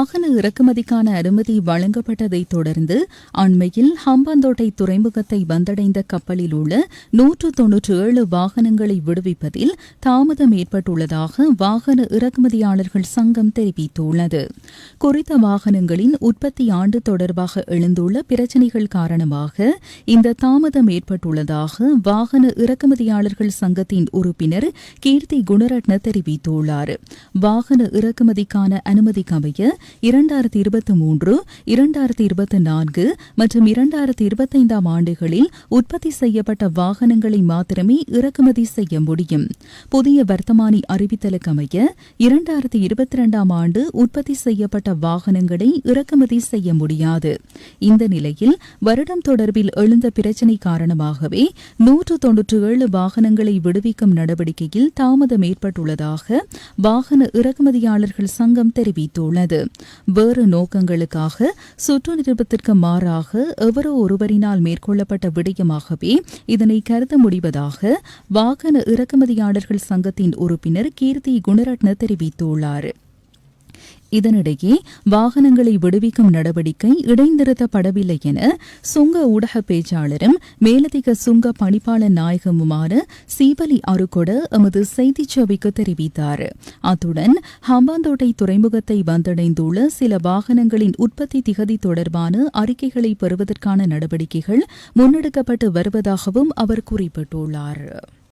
வாகன இறக்குமதிக்கான அனுமதி வழங்கப்பட்டதைத் தொடர்ந்து அண்மையில் ஹம்பாந்தோட்டை துறைமுகத்தை வந்தடைந்த கப்பலில் உள்ள நூற்று தொன்னூற்று ஏழு வாகனங்களை விடுவிப்பதில் தாமதம் ஏற்பட்டுள்ளதாக வாகன இறக்குமதியாளர்கள் சங்கம் தெரிவித்துள்ளது. குறித்த வாகனங்களின் உற்பத்தி ஆண்டு தொடர்பாக எழுந்துள்ள பிரச்சினைகள் காரணமாக இந்த தாமதம் ஏற்பட்டுள்ளதாக வாகன இறக்குமதியாளர்கள் சங்கத்தின் உறுப்பினர் கீர்த்தி குணரட்ன தெரிவித்துள்ளார். வாகன இறக்குமதிக்கான அனுமதிக்கமைய இரண்டாயிரத்தி இருபத்தி மூன்று இரண்டாயிரத்தி இருபத்தி நான்கு மற்றும் இரண்டாயிரத்தி இருபத்தைந்தாம் ஆண்டுகளில் உற்பத்தி செய்யப்பட்ட வாகனங்களை மாத்திரமே இறக்குமதி செய்ய முடியும். புதிய வர்த்தமானி அறிவித்தலுக்கு அமைய இரண்டாயிரத்தி இருபத்தி இரண்டாம் ஆண்டு உற்பத்தி செய்யப்பட்ட வாகனங்களை இறக்குமதி செய்ய முடியாது. இந்த நிலையில் வருடம் தொடர்பில் எழுந்த பிரச்சினை காரணமாகவே நூற்று தொன்னூற்று ஏழு வாகனங்களை விடுவிக்கும் நடவடிக்கையில் தாமதம் ஏற்பட்டுள்ளதாக வாகன இறக்குமதியாளர்கள் சங்கம் தெரிவித்துள்ளது. வேறு நோக்கங்களுக்காக சுற்று நிருபத்திற்கு மாறாக எவரோ ஒருவரினால் மேற்கொள்ளப்பட்ட விடயமாகவே இதனை கருத முடிவதாக வாகன இறக்குமதியாளர்கள் சங்கத்தின் உறுப்பினர் கீர்த்தி குணரட்ன தெரிவித்துள்ளார். இதனிடையே வாகனங்களை விடுவிக்கும் நடவடிக்கை இடைநிறுத்தப்படவில்லை என சுங்க ஊடக பேச்சாளரும் மேலதிக சுங்க பணிப்பாளர் நாயகமுமான சீபலி அருகொட எமது செய்திச் சேவைக்கு தெரிவித்தார். அத்துடன் ஹம்பாந்தோட்டை துறைமுகத்தை வந்தடைந்துள்ள சில வாகனங்களின் உற்பத்தி திகதி தொடர்பான அறிக்கைகளை பெறுவதற்கான நடவடிக்கைகள் முன்னெடுக்கப்பட்டு வருவதாகவும் அவர் குறிப்பிட்டுள்ளார்.